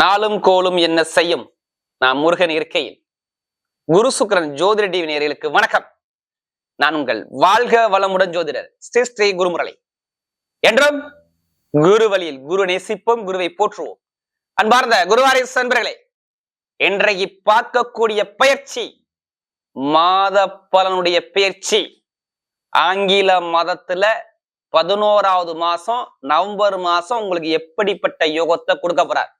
நாளும் கோலும் என்ன செய்யும்? நான் முருகன் இருக்கையில். குரு சுக்கிரன் ஜோதிட டிவி நேர்களுக்கு வணக்கம். நான் உங்கள் வாழ்க வளமுடன் ஜோதிடர் ஸ்ரீ ஸ்ரீ குருமுரளி. என்றும் குரு வழியில் குரு நேசிப்போம் குருவை போற்றுவோம். அன்பார்ந்த குருவாரி அன்பர்களே இன்றைக்கு பார்க்கக்கூடிய பயிற்சி மாத பலனுடைய பயிற்சி. ஆங்கில மதத்துல பதினோராவது மாசம் நவம்பர் மாசம் உங்களுக்கு எப்படிப்பட்ட யோகத்தை கொடுக்க போறார்?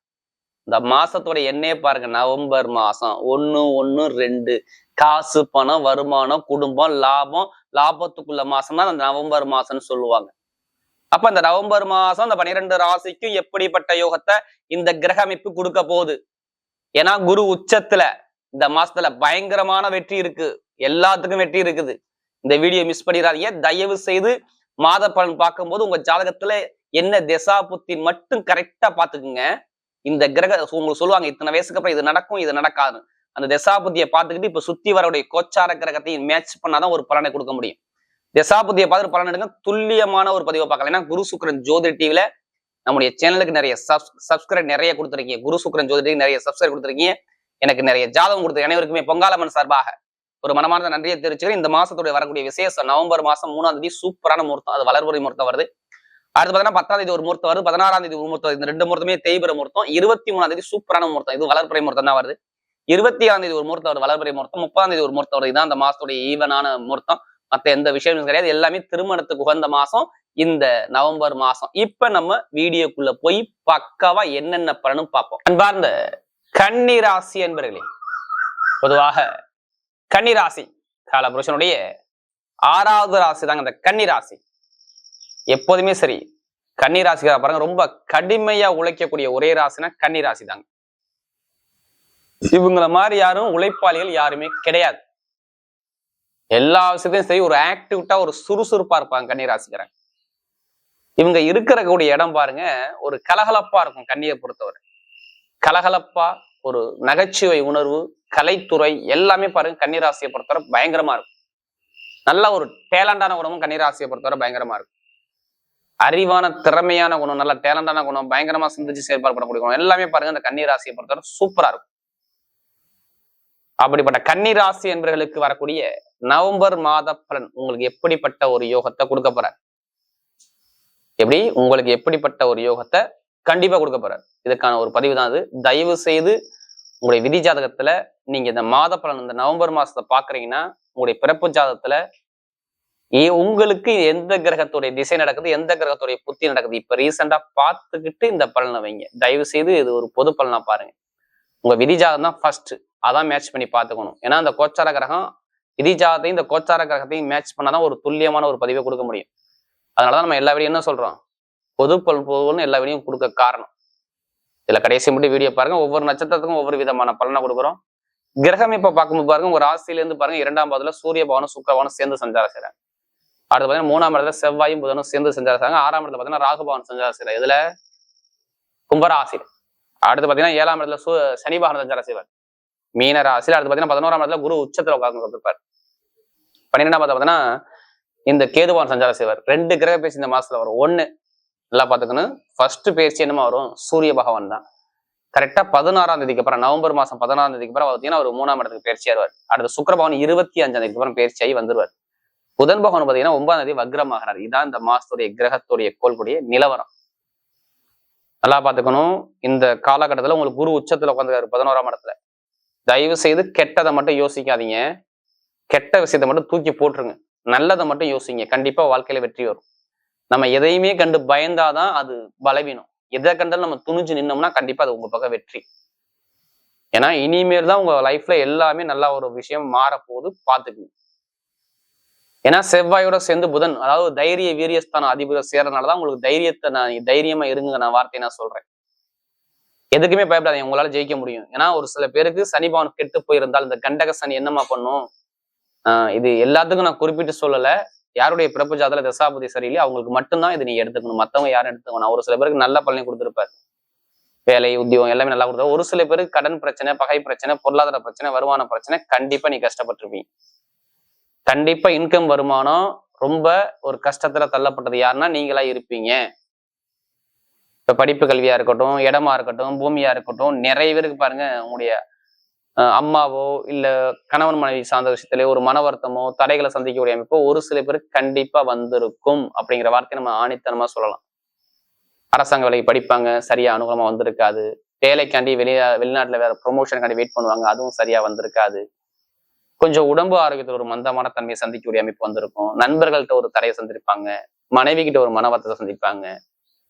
இந்த மாசத்தோட எண்ணே பாருங்க நவம்பர் மாசம். ஒன்னு ஒன்னு ரெண்டு. காசு பணம் வருமானம் குடும்பம் லாபம். லாபத்துக்குள்ள மாசம் தான் அந்த நவம்பர் மாசம்னு சொல்லுவாங்க. அப்ப இந்த நவம்பர் மாசம் இந்த பன்னிரெண்டு ராசிக்கும் எப்படிப்பட்ட யோகத்தை இந்த கிரக அமைப்பு கொடுக்க போகுது? ஏன்னா குரு உச்சத்துல இந்த மாசத்துல பயங்கரமான வெற்றி இருக்கு. எல்லாத்துக்கும் வெற்றி இருக்குது. இந்த வீடியோ மிஸ் பண்ணிடாதீங்க. தயவு செய்து மாத பலன் பார்க்கும்போது உங்க ஜாதகத்துல என்ன திசா புத்தி மட்டும் கரெக்டா பாத்துக்குங்க இந்த கிரக உங்களுக்கு சொல்லுவாங்க இத்தனை வயசுக்கு அப்புறம் இது நடக்கும் இது நடக்காது அந்த தசாபுத்தியை பார்த்துக்கிட்டு இப்ப சுத்தி வரவுடைய கோச்சார கிரகத்தையும் மேட்ச் பண்ணாதான் ஒரு பலனை கொடுக்க முடியும். தசாபுத்தியை பார்த்துட்டு பலன் எடுங்க. துல்லியமான ஒரு பதிவை பார்க்கலாம். ஏன்னா குரு சுக்கரன் ஜோதி டிவில நம்முடைய சேனலுக்கு நிறைய சப் சப்ஸ்கிரைப் நிறைய கொடுத்துருக்கீங்க. குரு சுக்கரன் ஜோதி நிறைய சப்ஸ்கிரைப் கொடுத்துருக்கீங்க. எனக்கு நிறைய ஜாதகம் கொடுத்து அனைவருக்குமே பொங்காலம்மன் சார்பாக ஒரு மனமார்ந்த நன்றியை தெரிவிச்சுக்கிறேன். இந்த மாசத்துடைய வரக்கூடிய விசேஷம் நவம்பர் மாசம் மூணாம் தேதி சூப்பரான முகூர்த்தம். அது வளர்புரை முகூர்த்தம் வருது. அடுத்து பார்த்தீங்கன்னா பத்தாம் தேதி ஒரு முகூர்த்தம் வருது. பதினாறாம் தேதி ஒரு முகூர்த்தம் இந்த ரெண்டு முகூர்த்தமே தேய்பிற முகூர்த்தம். இருபத்தி மூணாம் தேதி சூப்பரான முகூர்த்தம். இது வளர்ப்புறை முகூர்த்தம் தான் வருது. இருபத்தி ஆறாம் தேதி ஒரு முகூர்த்தம் வருது. வளர்ப்புறை முகூர்த்தம். முப்பதாம் தேதி ஒரு முகூர்த்தம் வருது. இதான் அந்த மாசத்துடைய ஈவனான முகூர்த்தம். மத்த எந்த விஷயமும் கிடையாது. எல்லாமே திருமணத்துக்கு உகந்த மாசம் இந்த நவம்பர் மாசம். இப்ப நம்ம வீடியோக்குள்ள போய் பக்காவா என்னென்ன பலனும் பார்ப்போம். அன்பார்ந்த கன்னிராசி என்பர்களே பொதுவாக கன்னிராசி காலபுருஷனுடைய ஆறாவது ராசி தாங்க இந்த கன்னிராசி. எப்போதுமே சரி. கன்னி ராசிக்கார பாருங்க ரொம்ப கடுமையா உழைக்கக்கூடிய ஒரே ராசினா கன்னி ராசி தாங்க இவங்கள மாதிரி யாரும் உழைப்பாளிகள் யாருமே கிடையாது. எல்லா விஷயத்தையும் சரி ஒரு ஆக்டிவிட்டா ஒரு சுறுசுறுப்பா இருப்பாங்க கன்னி ராசிக்காரங்க. இவங்க இருக்கிறக்கூடிய இடம் பாருங்க ஒரு கலகலப்பா இருக்கும் கண்ணியை பொறுத்தவரை. கலகலப்பா ஒரு நகைச்சுவை உணர்வு கலைத்துறை எல்லாமே பாருங்க கன்னிராசியை பொறுத்தவரை பயங்கரமா இருக்கும். நல்ல ஒரு டேலண்டான உணவும் கன்னிராசியை பொறுத்தவரை பயங்கரமா இருக்கும். அறிவான திறமையான குணம் நல்ல டேலண்டான குணம் பயங்கரமா சிந்திச்சு செயல்பாடு பண்ணக்கூடிய குணம் எல்லாமே பாருங்க இந்த கன்னிராசியை பொறுத்தவரை சூப்பரா இருக்கும். அப்படிப்பட்ட கன்னிராசி என்பவர்களுக்கு வரக்கூடிய நவம்பர் மாத பலன் உங்களுக்கு எப்படிப்பட்ட ஒரு யோகத்தை கொடுக்க போறார்? எப்படி? உங்களுக்கு எப்படிப்பட்ட ஒரு யோகத்தை கண்டிப்பா கொடுக்க போறார். இதுக்கான ஒரு பதிவு தான் அது தயவு செய்து உங்களுடைய விதி ஜாதகத்துல நீங்க இந்த மாத பலன் இந்த நவம்பர் மாசத்தை பாக்குறீங்கன்னா உங்களுடைய பிறப்பு ஜாதகத்துல உங்களுக்கு எந்த கிரகத்துடைய திசை நடக்குது எந்த கிரகத்துடைய புத்தி நடக்குது? இப்ப ரீசெண்டா பார்த்துக்கிட்டு இந்த பலனை வைங்க. தயவு செய்து இது ஒரு பொது பலனா பாருங்க. உங்க விதிஜாதம் தான் ஃபர்ஸ்ட் அதான் மேட்ச் பண்ணி பார்த்துக்கணும். ஏன்னா அந்த கோச்சார கிரகம் விதிஜாதத்தையும் இந்த கோச்சார கிரகத்தையும் மேட்ச் பண்ணாதான் ஒரு துல்லியமான ஒரு பதிவை கொடுக்க முடியும். அதனாலதான் நம்ம எல்லா வீடியும் என்ன சொல்றோம்? பொது பலன் பொதுன்னு எல்லா வீடியும் கொடுக்க காரணம். இதுல கடைசி மட்டும் வீடியோ பாருங்க. ஒவ்வொரு நட்சத்திரத்துக்கும் ஒவ்வொரு விதமான பலனை கொடுக்குறோம். கிரகம் இப்ப பார்க்கும்போது பாருங்க ஒரு ராசியில இருந்து பாருங்க இரண்டாம் பாதத்துல சூரிய பவனும் சுக்கரபவனும் சேர்ந்து சஞ்சாரம் செய்யறாங்க அடுத்து பாத்தீங்கன்னா மூணாம் இடத்துல செவ்வாயும் புதனும் சேர்ந்து செஞ்சார் செய்றாங்க ஆறாம் இடத்துல பாத்தீங்கன்னா ராகுபவன் செஞ்சார் செய்யறாங்க இதுல கும்பராசி. அடுத்து பாத்தீங்கன்னா ஏழாம் இடத்துல சு சனி பகவான் சஞ்சாரம் செய்வார் மீன ராசியில் அடுத்து பாத்தீங்கன்னா பதினோராம் இடத்துல குரு உச்சத்தில் உட்கார்ந்து கொடுத்திருப்பார் பன்னிரெண்டாம் பாதம் பாத்தீங்கன்னா இந்த கேதுவான் சஞ்சார செய்வார் ரெண்டு கிரக பேசி இந்த மாசத்துல வரும். ஒண்ணு நல்லா பாத்துக்கணும் ஃபர்ஸ்ட் பேச்சு என்னமா வரும்? சூரிய பகவான் தான். கரெக்டா பதினாறாம் தேதிக்கு அப்புறம் நவம்பர் மாசம் பதினாறாம் தேதிக்கு அப்புறம் பார்த்தீங்கன்னா ஒரு மூணாம் இடத்துக்கு பயிற்சி ஆடுவார் அடுத்து சுக்கரபவன் இருபத்தி அஞ்சாம் தேதிக்கு அப்புறம் பயிற்சி வந்துருவார். புதன் பகவான் பாத்தீங்கன்னா ஒன்பதாம் தேதி வக்ரமாகிறார். இதான் இந்த மாசத்துடைய கிரகத்துடைய கோள்குடைய நிலவரம். நல்லா பாத்துக்கணும் இந்த காலகட்டத்துல உங்களுக்கு குரு உச்சத்துல உட்காந்துருக்காரு பதினோராம் இடத்துல. தயவு செய்து கெட்டதை மட்டும் யோசிக்காதீங்க. கெட்ட விஷயத்தை மட்டும் தூக்கி போட்டுருங்க. நல்லதை மட்டும் யோசிங்க. கண்டிப்பா வாழ்க்கையில வெற்றி வரும். நம்ம எதையுமே கண்டு பயந்தாதான் அது பலவீனம். எதை கண்டாலும் நம்ம துணிஞ்சு நின்னோம்னா கண்டிப்பா அது உங்க பக்கம் வெற்றி. ஏன்னா இனிமேல் தான் உங்க லைஃப்ல எல்லாமே நல்லா ஒரு விஷயம் மாறப்போகுது. பார்த்துக்குங்க. ஏன்னா செவ்வாயோட சேர்ந்து புதன் அதாவது தைரிய வீரியஸ்தான அதிபதி சேர்றதுனாலதான் உங்களுக்கு தைரியத்தை நான் தைரியமா இருங்க நான் வார்த்தையை நான் சொல்றேன். எதுக்குமே பயப்படாதீங்க உங்களால ஜெயிக்க முடியும். ஏன்னா ஒரு சில பேருக்கு சனி பவன் கெட்டு போயிருந்தால் இந்த கண்டக சனி என்னமா பண்ணும்? ஆஹ் இது எல்லாத்துக்கும் நான் குறிப்பிட்டு சொல்லல. யாருடைய பிறப்பு ஜாதல தசாபதி சரியில்லை அவங்களுக்கு மட்டும்தான் இது நீ எடுத்துக்கணும். மத்தவங்க யாரும் எடுத்துக்கணும். ஒரு சில பேருக்கு நல்ல பலனை கொடுத்துருப்பாரு. வேலை உத்தியோகம் எல்லாமே நல்லா கொடுத்தா ஒரு சில பேருக்கு கடன் பிரச்சனை பகை பிரச்சனை பொருளாதார பிரச்சனை வருமான பிரச்சனை கண்டிப்பா நீ கஷ்டப்பட்டிருப்பீங்க. கண்டிப்பா இன்கம் வருமானம் ரொம்ப ஒரு கஷ்டத்துல தள்ளப்பட்டது. யாருன்னா நீங்களா இருப்பீங்க. இப்ப படிப்பு கல்வியா இருக்கட்டும் இடமா இருக்கட்டும் பூமியா இருக்கட்டும் நிறைய பேருக்கு பாருங்க உங்களுடைய அம்மாவோ இல்ல கணவன் மனைவி சார்ந்த விஷயத்திலே ஒரு மன வருத்தமோ தடைகளை சந்திக்கக்கூடிய அமைப்போ ஒரு சில பேருக்கு கண்டிப்பா வந்திருக்கும் அப்படிங்கிற வார்த்தையை நம்ம ஆணித்தனமா சொல்லலாம். அரசாங்க வேலைக்கு படிப்பாங்க சரியா அனுகூலமா வந்திருக்காது. வேலைக்காண்டி வெளியா வெளிநாட்டுல வேற ப்ரொமோஷனுக்காண்டி வெயிட் பண்ணுவாங்க அதுவும் சரியா வந்திருக்காது. கொஞ்சம் உடம்பு ஆரோக்கியத்துல ஒரு மந்தமான தன்மையை சந்திக்கக்கூடிய அமைப்பு வந்திருக்கும். நண்பர்கள்ட்ட ஒரு தடையை சந்திருப்பாங்க மனைவி கிட்ட ஒரு மனவத்தத்தை சந்திப்பாங்க.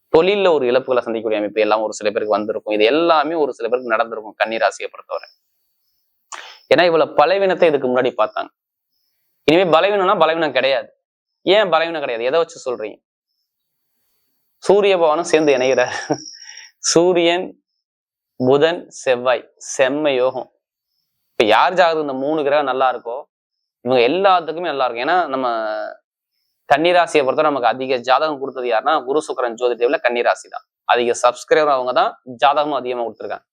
தொழிலில் ஒரு இழப்புகளை சந்திக்கக்கூடிய அமைப்பு எல்லாம் ஒரு சில பேருக்கு வந்திருக்கும். இது எல்லாமே ஒரு சில பேருக்கு நடந்திருக்கும் கன்னிராசியை பொறுத்தவரை. ஏன்னா இவ்வளவு பலவீனத்தை இதுக்கு முன்னாடி பார்த்தாங்க. இனிமே பலவீனம்னா பலவீனம் கிடையாது. ஏன் பலவீனம் கிடையாது? எதை வச்சு சொல்றீங்க? சூரிய பவனும் சேர்ந்து இணைகிறார் சூரியன் புதன் செவ்வாய். செம்ம யோகம். இப்ப யார் ஜாதகம் இந்த மூணு கிரகம் நல்லா இருக்கோ இவங்க எல்லாத்துக்குமே நல்லா இருக்கும். ஏன்னா நம்ம கன்னிராசியை பொறுத்த நமக்கு அதிக ஜாதகம் கொடுத்தது யாருன்னா குரு சுக்கரன் ஜோதி தேவில கன்னிராசி தான். அதிக சப்ஸ்கிரைபர் அவங்க தான் ஜாதகமும் அதிகமா கொடுத்துருக்காங்க.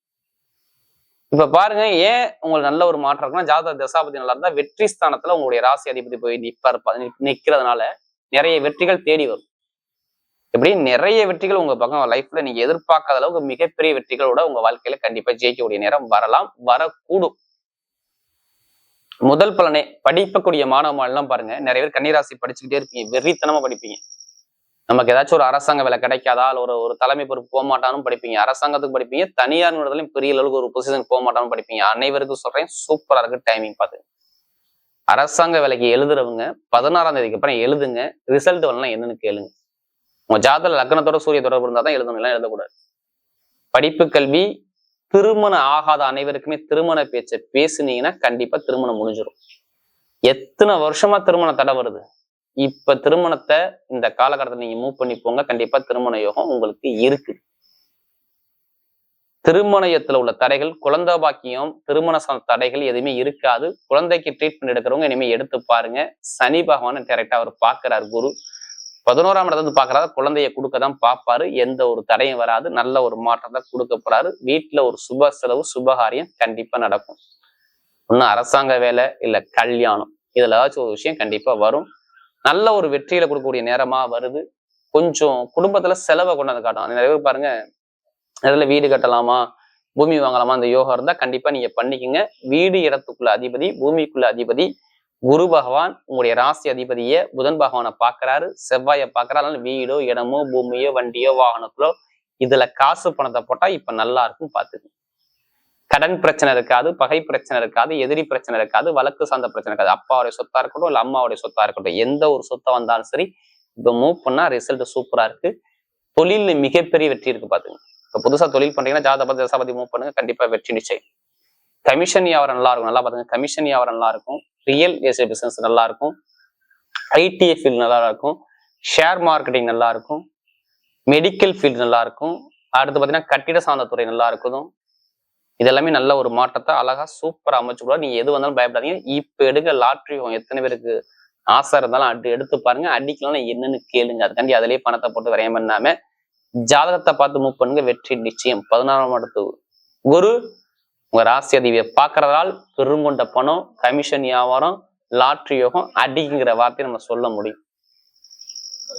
இப்ப பாருங்க ஏன் உங்களுக்கு நல்ல ஒரு மாற்றம் இருக்குன்னா ஜாதக தசாபதி நல்லா இருந்தா வெற்றி ஸ்தானத்துல உங்களுடைய ராசி அதிபதி போய் நிற்பார் நிக்கிறதுனால நிறைய வெற்றிகள் தேடி வரும். இப்படி நிறைய வெற்றிகள் உங்க பக்கம் லைஃப்ல நீங்க எதிர்பார்க்காத அளவுக்கு மிகப்பெரிய வெற்றிகளோட உங்க வாழ்க்கையில கண்டிப்பா ஜெயிக்கக்கூடிய நேரம் வரலாம் வரக்கூடும். முதல் பலனே படிக்கக்கூடிய மாணவ எல்லாம் பாருங்க. நிறைய பேர் கன்னிராசி படிச்சுக்கிட்டே இருப்பீங்க. வெறித்தனமா படிப்பீங்க. நமக்கு ஏதாச்சும் ஒரு அரசாங்க வேலை கிடைக்காதா? இல்ல ஒரு ஒரு தலைமை பொறுப்பு போக மாட்டானும் படிப்பீங்க. அரசாங்கத்துக்கு படிப்பீங்க. தனியார் நிறுவனத்திலும் பெரிய அளவுக்கு ஒரு பொசிஷன் போக மாட்டானும் படிப்பீங்க. அனைவருக்கும் சொல்றேன் சூப்பரா இருக்கு டைமிங் பார்த்து அரசாங்க வேலைக்கு எழுதுறவங்க பதினாறாம் தேதிக்கு அப்புறம் எழுதுங்க. ரிசல்ட் வரலாம் என்னன்னு கேளுங்க. உங்க ஜாதக லக்னத்தோட சூரிய தொடர்பு இருந்தால் தான் எழுதணும். எல்லாம் எழுதக்கூடாது. படிப்பு கல்வி திருமணம் ஆகாத அனைவருக்குமே திருமண பேச்சை பேசுனீங்கன்னா கண்டிப்பா திருமணம் முடிஞ்சிடும் எத்தனை வருஷமா திருமணம் தடை வருது? இப்ப திருமணத்தை இந்த காலகட்டத்தில் நீங்க மூவ் பண்ணி போங்க கண்டிப்பா திருமண யோகம் உங்களுக்கு இருக்கு. திருமணயத்துல உள்ள தடைகள் குழந்தை பாக்கியம் திருமண தடைகள் எதுவுமே இருக்காது. குழந்தைக்கு ட்ரீட்மெண்ட் எடுக்கிறவங்க இனிமே எடுத்து பாருங்க. சனி பகவானை டைரக்டா அவர் பாக்குறார் குரு. பதினோராம் இடத்துல இருந்து பாக்குறாரு. குழந்தைய கொடுக்க தான் பார்ப்பாரு எந்த ஒரு தடையும் வராது. நல்ல ஒரு மாற்றத்தை கொடுக்க போறாரு. வீட்டுல ஒரு சுப செலவு சுபகாரியம் கண்டிப்பா நடக்கும். ஒன்னும் அரசாங்க வேலை இல்ல கல்யாணம். இதுல ஏதாச்சும் ஒரு விஷயம் கண்டிப்பா வரும். நல்ல ஒரு வெற்றியில கொடுக்கக்கூடிய நேரமா வருது. கொஞ்சம் குடும்பத்துல செலவை கொண்டாந்து காட்டும் நிறைய பேர் பாருங்க அதில் வீடு கட்டலாமா பூமி வாங்கலாமா அந்த யோகம் இருந்தா கண்டிப்பா நீங்க பண்ணிக்கங்க. வீடு இடத்துக்குள்ள அதிபதி பூமிக்குள்ள அதிபதி குரு பகவான் உங்களுடைய ராசி அதிபதியை புதன் பகவானை பார்க்கறாரு. செவ்வாயை பார்க்கறாரு. வீடோ இடமோ பூமியோ வண்டியோ வாகனத்திலோ இதுல காசு பணத்தை போட்டா இப்ப நல்லா இருக்கும் பாத்துக்கு கடன் பிரச்சனை இருக்காது பகை பிரச்சனை இருக்காது எதிரி பிரச்சனை இருக்காது வழக்கு சார்ந்த பிரச்சனை இருக்காது. அப்பாவுடைய சொத்தா இருக்கட்டும் இல்ல அம்மாவுடைய சொத்தா இருக்கட்டும் எந்த ஒரு சொத்தை வந்தாலும் சரி இப்போ மூவ் பண்ணா ரிசல்ட் சூப்பரா இருக்கு. தொழில்ல மிகப்பெரிய வெற்றி இருக்கு பாத்துங்க இப்போ புதுசா தொழில் பண்றீங்கன்னா ஜாதபதி தசாபதி மூவ் பண்ணுங்க. கண்டிப்பா வெற்றி நிச்சயம். கமிஷன் வியாபாரம் நல்லா இருக்கும் நல்லா பாருங்க. கமிஷன் வியாபாரம் நல்லா இருக்கும் ரியல் எஸ்டேட் பிசினஸ் நல்லா இருக்கும் ஐடிஐ ஃபீல்டு நல்லா இருக்கும் ஷேர் மார்க்கெட்டிங் நல்லா இருக்கும் மெடிக்கல் ஃபீல்டு நல்லா இருக்கும் அடுத்து பார்த்தீங்கன்னா கட்டிட சார்ந்த துறை நல்லா இருக்குதும் இதெல்லாமே நல்ல ஒரு மாற்றத்தை அழகா சூப்பரா அமைச்சு கூட நீங்க எது வந்தாலும் பயப்படாதீங்க. இப்ப எடுக்க லாட்ரி எத்தனை பேருக்கு ஆசை இருந்தாலும் அடி எடுத்து பாருங்க. அடிக்கலாம் என்னன்னு கேளுங்க. அதுக்காண்டி அதுலயே பணத்தை போட்டு விரயம் பண்ணாம ஜாதகத்தை பார்த்து மூவ் பண்ணுங்க. வெற்றி நிச்சயம். பதினாறாம் அடுத்து குரு உங்க ராசி அதிபதியை பார்க்கறதால் பெருங்கொண்ட பணம் கமிஷன் வியாபாரம் லாட்ரி யோகம் அடிங்கிற வார்த்தையை நம்ம சொல்ல முடியும்.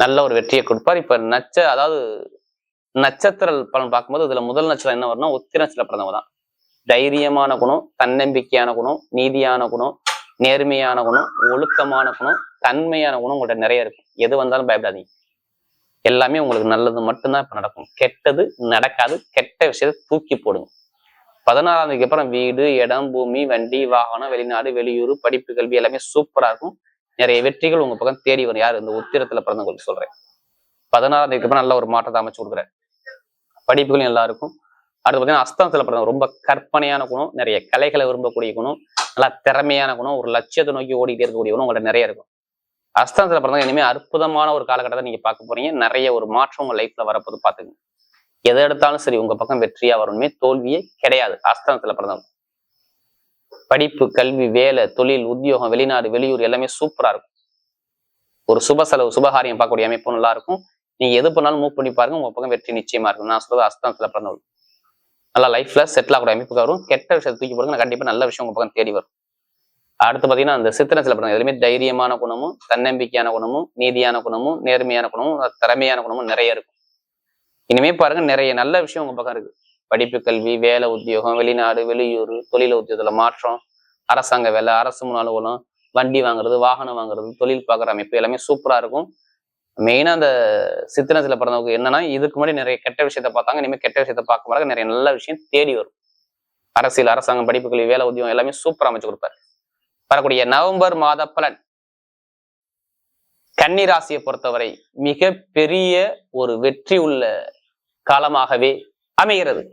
நல்ல ஒரு வெற்றியை கொடுப்பார். இப்ப நச்ச அதாவது நட்சத்திர பலன் பார்க்கும்போது இதுல முதல் நட்சத்திரம் என்ன வரும்னா உத்திர நட்சத்திர பிறந்தவங்க தான். தைரியமான குணம் தன்னம்பிக்கையான குணம் நீதியான குணம் நேர்மையான குணம் ஒழுக்கமான குணம் தன்மையான குணம் உங்கள்கிட்ட நிறைய இருக்கும். எது வந்தாலும் பயப்படாதீங்க. எல்லாமே உங்களுக்கு நல்லது மட்டும்தான் இப்ப நடக்கும். கெட்டது நடக்காது. கெட்ட விஷயத்தை தூக்கி போடுங்க. பதினாறாம் தேதிக்கு அப்புறம் வீடு இடம் பூமி வண்டி வாகனம் வெளிநாடு வெளியூர் படிப்பு கல்வி எல்லாமே சூப்பரா இருக்கும். நிறைய வெற்றிகள் உங்க பக்கம் தேடி வரும். யார்? இந்த உத்திரத்துல பிறந்தவங்களுக்கு சொல்றேன். பதினாறாம் தேதிக்கு அப்புறம் நல்ல ஒரு மாற்றத்தை அமைச்சு கொடுக்குறேன் படிப்புகளும் நல்லா இருக்கும் அடுத்து பார்த்தீங்கன்னா அஸ்தானத்தில் பிறந்த ரொம்ப கற்பனையான குணம் நிறைய கலைகளை விரும்பக்கூடிய குணம் நல்லா திறமையான குணம் ஒரு லட்சியத்தை நோக்கி ஓடிக்கிட்டே இருக்கக்கூடிய குணம் உங்கள்ட்ட நிறைய இருக்கும். அஸ்தானத்தில் பிறந்தவங்க இனிமேல் அற்புதமான ஒரு காலகட்டத்தை நீங்க பார்க்க போறீங்க. நிறைய ஒரு மாற்றம் உங்க லைஃப்ல வரப்போது பாத்துங்க எதை எடுத்தாலும் சரி உங்க பக்கம் வெற்றியா வரணுமே தோல்வியே கிடையாது. ஆஸ்தானத்துல பிறந்தவங்க. படிப்பு கல்வி வேலை தொழில் உத்தியோகம் வெளிநாடு வெளியூர் எல்லாமே சூப்பரா இருக்கும். ஒரு சுப செலவு சுபகாரியம் பார்க்கக்கூடிய அமைப்பு நல்லா இருக்கும். நீங்க எது பண்ணாலும் மூவ் பண்ணி பாருங்க உங்க பக்கம் வெற்றி நிச்சயமா இருக்கும். நான் சொல்றது அஸ்தானத்துல பிறந்தவங்க. நல்லா லைஃப்ல செட்டில் ஆகக்கூடிய அமைப்புக்கு வரும். கெட்ட விஷயத்தை தூக்கி போடுங்க கண்டிப்பா நல்ல விஷயம் உங்க பக்கம் தேடி வரும். அடுத்து பாத்தீங்கன்னா அந்த சித்திரத்துல பிறந்த எதுவுமே தைரியமான குணமும் தன்னம்பிக்கையான குணமும் நீதியான குணமும் நேர்மையான குணமும் திறமையான குணமும் நிறைய இருக்கும். இனிமே பாருங்க நிறைய நல்ல விஷயம் உங்க பக்கம் இருக்கு. படிப்பு கல்வி வேலை உத்தியோகம் வெளிநாடு வெளியூர் தொழில் உத்தியோகத்துல மாற்றம் அரசாங்க வேலை அரசு முன் அலுவலம் வண்டி வாங்குறது வாகனம் வாங்குறது தொழில் பார்க்குற அமைப்பு எல்லாமே சூப்பரா இருக்கும். மெயினா அந்த சித்திரத்துல பிறந்தவங்க என்னன்னா இதுக்கு முன்னாடி நிறைய கெட்ட விஷயத்த பார்த்தாங்க இனிமேல் கெட்ட விஷயத்த பார்க்க போறாங்க நிறைய நல்ல விஷயம் தேடி வரும். அரசியல் அரசாங்கம் படிப்பு கல்வி வேலை உத்தியோகம் எல்லாமே சூப்பரா அமைச்சு கொடுப்பாரு. வரக்கூடிய நவம்பர் மாத பலன். கன்னி ராசியை பொறுத்தவரை மிக பெரிய ஒரு வெற்றி உள்ள காலமாகவே அமைகிறது.